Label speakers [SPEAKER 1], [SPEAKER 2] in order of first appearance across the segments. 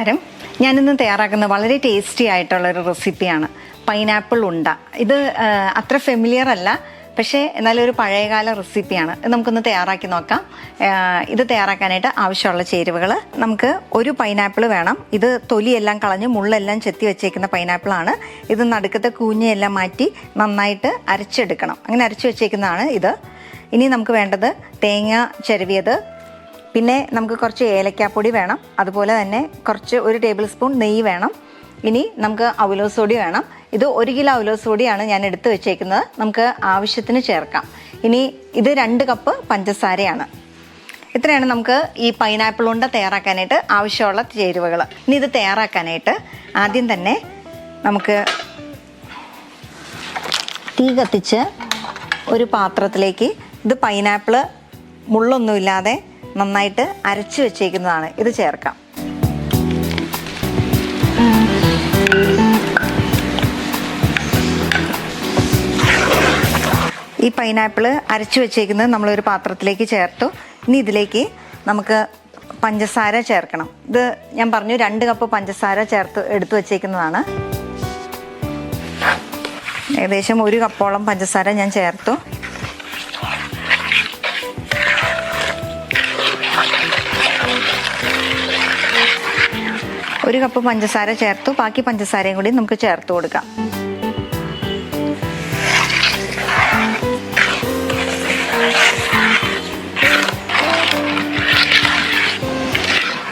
[SPEAKER 1] നമസ്കാരം. ഞാനിന്ന് തയ്യാറാക്കുന്ന വളരെ ടേസ്റ്റി ആയിട്ടുള്ള ഒരു റെസിപ്പിയാണ് പൈനാപ്പിൾ ഉണ്ട. ഇത് അത്ര ഫെമിലിയർ അല്ല. പക്ഷേ എന്നാലും ഒരു പഴയകാല റെസിപ്പിയാണ് നമുക്കൊന്ന് തയ്യാറാക്കി നോക്കാം. ഇത് തയ്യാറാക്കാനായിട്ട് ആവശ്യമുള്ള ചേരുവകൾ നമുക്ക് ഒരു പൈനാപ്പിൾ വേണം. ഇത് തൊലിയെല്ലാം കളഞ്ഞ് മുള്ളെല്ലാം ചെത്തി വെച്ചേക്കുന്ന പൈനാപ്പിളാണ് ഇത് നടുക്കത്തെ കൂഞ്ഞയെല്ലാം മാറ്റി നന്നായിട്ട് അരച്ചെടുക്കണം. അങ്ങനെ അരച്ചു വെച്ചേക്കുന്നതാണ് ഇത്. ഇനി നമുക്ക് വേണ്ടത് തേങ്ങ ചിരവിയത്. പിന്നെ നമുക്ക് കുറച്ച് ഏലക്കാപ്പൊടി വേണം. അതുപോലെ തന്നെ കുറച്ച് ഒരു ടേബിൾ സ്പൂൺ നെയ്യ് വേണം. ഇനി നമുക്ക് അവലോസ് വേണം. ഇത് ഒരു കിലോ അവലോസ് ഞാൻ എടുത്തു വെച്ചേക്കുന്നത്. നമുക്ക് ആവശ്യത്തിന് ചേർക്കാം. ഇനി ഇത് രണ്ട് കപ്പ് പഞ്ചസാരയാണ്. ഇത്രയാണ് നമുക്ക് ഈ പൈനാപ്പിൾ ഉണ്ട തയ്യാറാക്കാനായിട്ട് ആവശ്യമുള്ള ചേരുവകൾ ഇനി ഇത് തയ്യാറാക്കാനായിട്ട് ആദ്യം തന്നെ നമുക്ക് തീ കത്തിച്ച് ഒരു പാത്രത്തിലേക്ക് ഇത് പൈനാപ്പിൾ മുള്ളൊന്നുമില്ലാതെ നന്നായിട്ട് അരച്ച് വെച്ചേക്കുന്നതാണ്. ഇത് ചേർക്കാം. ഈ പൈനാപ്പിൾ അരച്ച് വെച്ചേക്കുന്നത് നമ്മളൊരു പാത്രത്തിലേക്ക് ചേർത്തു. ഇനി ഇതിലേക്ക് നമുക്ക് പഞ്ചസാര ചേർക്കണം. ഇത് ഞാൻ പറഞ്ഞു രണ്ട് കപ്പ് പഞ്ചസാര ചേർത്ത് എടുത്തു വെച്ചേക്കുന്നതാണ്. ഏകദേശം ഒരു കപ്പോളം പഞ്ചസാര ഞാൻ ചേർത്തു. ഒരു കപ്പ് പഞ്ചസാര ചേർത്തു. ബാക്കി പഞ്ചസാരയും കൂടി നമുക്ക് ചേർത്ത് കൊടുക്കാം.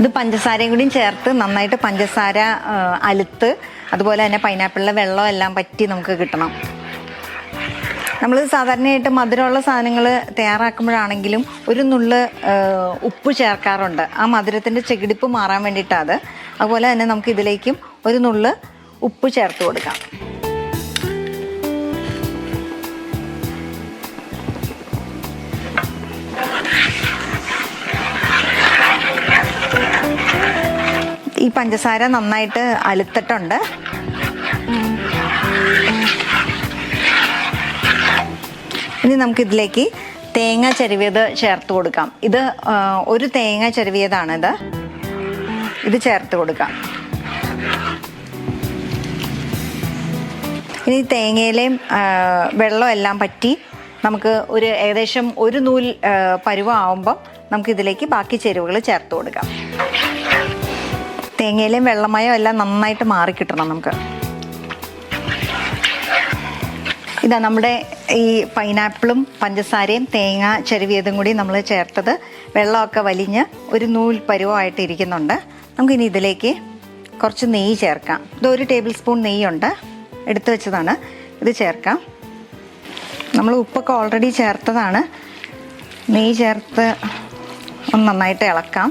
[SPEAKER 1] ഇത് പഞ്ചസാരയും കൂടിയും ചേർത്ത് നന്നായിട്ട് പഞ്ചസാര അലുത്ത് അതുപോലെ തന്നെ പൈനാപ്പിളിലെ വെള്ളം എല്ലാം പറ്റി നമുക്ക് കിട്ടണം. നമ്മൾ സാധാരണയായിട്ട് മധുരമുള്ള സാധനങ്ങൾ തയ്യാറാക്കുമ്പോഴാണെങ്കിലും ഒരു നുള്ള് ഉപ്പ് ചേർക്കാറുണ്ട്. ആ മധുരത്തിന്റെ ചെകിടിപ്പ് മാറാൻ വേണ്ടിയിട്ടാണ് അതുപോലെ തന്നെ നമുക്ക് ഇതിലേക്കും ഒരു നുള്ള് ഉപ്പ് ചേർത്ത് കൊടുക്കാം. ഈ പഞ്ചസാര നന്നായിട്ട് അലുത്തിട്ടുണ്ട്. ഇനി നമുക്കിതിലേക്ക് തേങ്ങ ചരുവിയത് ചേർത്ത് കൊടുക്കാം. ഇത് ഒരു തേങ്ങ ചെരുവിയതാണിത്. ഇത് ചേർത്ത് കൊടുക്കാം. ഇനി തേങ്ങയിലെയും വെള്ളം എല്ലാം പറ്റി നമുക്ക് ഒരു ഏകദേശം ഒരു നൂൽ പരുവാകുമ്പം നമുക്ക് ഇതിലേക്ക് ബാക്കി ചേരുവകൾ ചേർത്ത് കൊടുക്കാം. തേങ്ങയിലെയും വെള്ളമയം എല്ലാം നന്നായിട്ട് മാറിക്കിട്ടണം നമുക്ക്. ഇതാ നമ്മുടെ ഈ പൈനാപ്പിളും പഞ്ചസാരയും തേങ്ങ ചെരുവിയതും കൂടി നമ്മൾ ചേർത്തത്. വെള്ളമൊക്കെ വലിഞ്ഞ് ഒരു നൂൽ പരുവമായിട്ട് ഇരിക്കുന്നുണ്ട്. നമുക്കിനി ഇതിലേക്ക് കുറച്ച് നെയ്യ് ചേർക്കാം. ഇത് ഒരു ടേബിൾ സ്പൂൺ നെയ്യുണ്ട്. എടുത്തു വെച്ചതാണ്. ഇത് ചേർക്കാം. നമ്മൾ ഉപ്പൊക്കെ ഓൾറെഡി ചേർത്തതാണ്. നെയ്യ് ചേർത്ത് ഒന്ന് നന്നായിട്ട് ഇളക്കാം.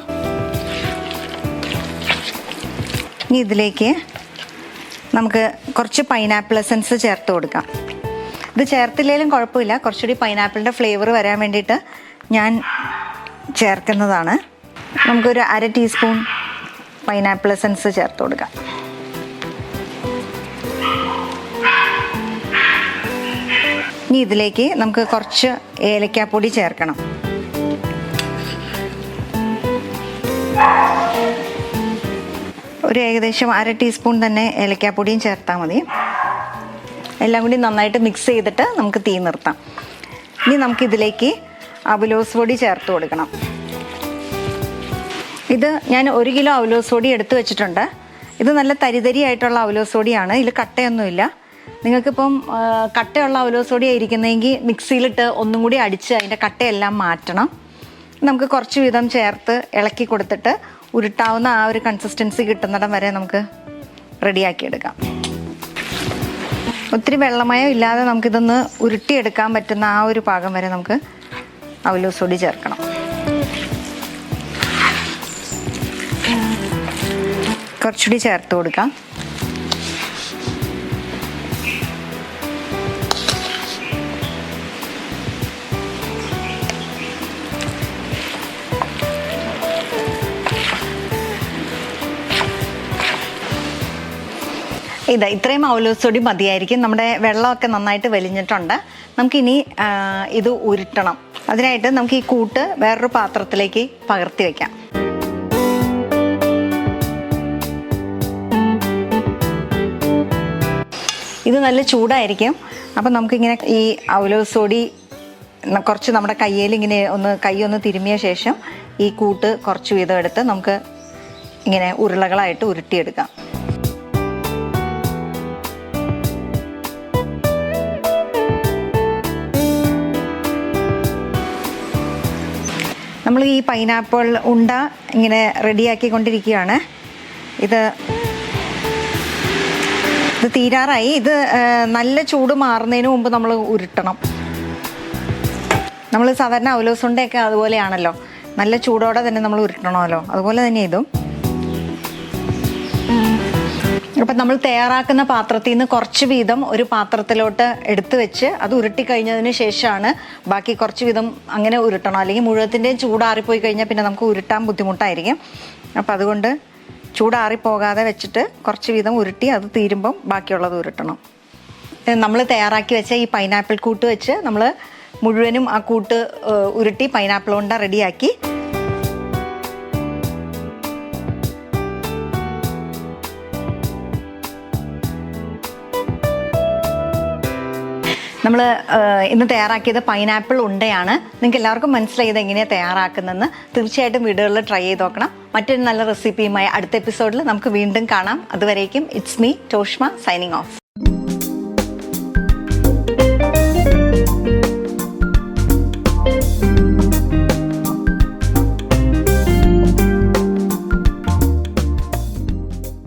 [SPEAKER 1] ഇനി ഇതിലേക്ക് നമുക്ക് കുറച്ച് പൈനാപ്പിൾ എസൻസ് ചേർത്ത് കൊടുക്കാം. ഇത് ചേർത്തില്ലെങ്കിലും കുഴപ്പമില്ല. കുറച്ചുകൂടി പൈനാപ്പിളിന്റെ ഫ്ലേവർ വരാൻ വേണ്ടിയിട്ട് ഞാൻ ചേർക്കുന്നതാണ്. നമുക്കൊരു അര ടീസ്പൂൺ പൈനാപ്പിൾ എസൻസ് ചേർത്ത് കൊടുക്കാം. ഇനി ഇതിലേക്ക് നമുക്ക് കുറച്ച് ഏലക്കാപ്പൊടി ചേർക്കണം. ഒരു ഏകദേശം അര ടീസ്പൂൺ തന്നെ ഏലക്കാപ്പൊടിയും ചേർത്താൽ മതി. എല്ലാം കൂടി നന്നായിട്ട് മിക്സ് ചെയ്തിട്ട് നമുക്ക് തീ നിർത്താം. ഇനി നമുക്കിതിലേക്ക് അവലോസ് പൊടി ചേർത്ത് കൊടുക്കണം. ഇത് ഞാൻ ഒരു കിലോ അവലോസ് പൊടി എടുത്തു വെച്ചിട്ടുണ്ട്. ഇത് നല്ല തരിതരി ആയിട്ടുള്ള അവലോസ് പൊടിയാണ്. ഇതിൽ കട്ടയൊന്നുമില്ല. നിങ്ങൾക്കിപ്പം കട്ടയുള്ള അവലോസ് പൊടി ഇരിക്കുന്നതെങ്കിൽ മിക്സിയിലിട്ട് ഒന്നും കൂടി അടിച്ച് അതിന്റെ കട്ടയെല്ലാം മാറ്റണം. നമുക്ക് കുറച്ച് വീതം ചേർത്ത് ഇളക്കി കൊടുത്തിട്ട് ഉരുട്ടാവുന്ന ആ ഒരു കൺസിസ്റ്റൻസി കിട്ടുന്നിടം വരെ നമുക്ക് റെഡിയാക്കി എടുക്കാം. ഒത്തിരി വെള്ളമയം ഇല്ലാതെ നമുക്കിതൊന്ന് ഉരുട്ടിയെടുക്കാൻ പറ്റുന്ന ആ ഒരു പാകം വരെ നമുക്ക് അവലോസ് സൊടി ചേർക്കണം. കുറച്ചുകൂടി ചേർത്ത് കൊടുക്കാം. ഇതാ ഇത്രയും ഔലോസൊടി മതിയായിരിക്കും. നമ്മുടെ വെള്ളമൊക്കെ നന്നായിട്ട് വലിഞ്ഞിട്ടുണ്ട് നമുക്കിനി ഇത് ഉരുട്ടണം. അതിനായിട്ട് നമുക്ക് ഈ കൂട്ട് വേറൊരു പാത്രത്തിലേക്ക് പകർത്തി വെക്കാം. ഇത് നല്ല ചൂടായിരിക്കും. അപ്പം നമുക്കിങ്ങനെ ഈ ഔലോസോടി കുറച്ച് നമ്മുടെ കയ്യിൽ ഇങ്ങനെ ഒന്ന് കൈ ഒന്ന് തിരുമിയ ശേഷം ഈ കൂട്ട് കുറച്ച് വീതം എടുത്ത് നമുക്ക് ഇങ്ങനെ ഉരുളകളായിട്ട് ഉരുട്ടിയെടുക്കാം. നമ്മൾ ഈ പൈനാപ്പിൾ ഉണ്ട ഇങ്ങനെ റെഡിയാക്കി കൊണ്ടിരിക്കുകയാണ് ഇത് ഇത് തീരാറായി. ഇത് നല്ല ചൂട് മാറുന്നതിന് മുമ്പ് നമ്മൾ ഉരുട്ടണം. നമ്മൾ സാധാരണ അവലോസുണ്ടയൊക്കെ അതുപോലെയാണല്ലോ. നല്ല ചൂടോടെ തന്നെ നമ്മൾ ഉരുട്ടണമല്ലോ. അതുപോലെ തന്നെ ഇതും. അപ്പം നമ്മൾ തയ്യാറാക്കുന്ന പാത്രത്തിൽ നിന്ന് കുറച്ച് വീതം ഒരു പാത്രത്തിലോട്ട് എടുത്തു വെച്ച് അത് ഉരുട്ടി കഴിഞ്ഞതിന് ശേഷമാണ് ബാക്കി കുറച്ച് വീതം അങ്ങനെ ഉരുട്ടണം. അല്ലെങ്കിൽ മുഴുവത്തിന്റെയും ചൂടാറിപ്പോയി കഴിഞ്ഞാൽ പിന്നെ നമുക്ക് ഉരുട്ടാൻ ബുദ്ധിമുട്ടായിരിക്കും. അപ്പം അതുകൊണ്ട് ചൂടാറിപ്പോകാതെ വെച്ചിട്ട് കുറച്ച് വീതം ഉരുട്ടി അത് തീരുമ്പം ബാക്കിയുള്ളത് ഉരുട്ടണം. നമ്മൾ തയ്യാറാക്കി വെച്ച ഈ പൈനാപ്പിൾ കൂട്ട് വെച്ച് നമ്മൾ മുഴുവനും ആ കൂട്ട് ഉരുട്ടി പൈനാപ്പിൾ കൊണ്ട റെഡിയാക്കി നമ്മൾ ഇന്ന് തയ്യാറാക്കിയത് പൈനാപ്പിൾ ഉണ്ടയാണ്. നിങ്ങൾക്ക് എല്ലാവർക്കും മനസ്സിലായത് എങ്ങനെയാണ് തയ്യാറാക്കുന്നതെന്ന്. തീർച്ചയായിട്ടും വീടുകളിൽ ട്രൈ ചെയ്ത് നോക്കണം. മറ്റൊരു നല്ല റെസിപ്പിയുമായി അടുത്ത എപ്പിസോഡിൽ നമുക്ക് വീണ്ടും കാണാം. അതുവരേക്കും it's me Toshma signing off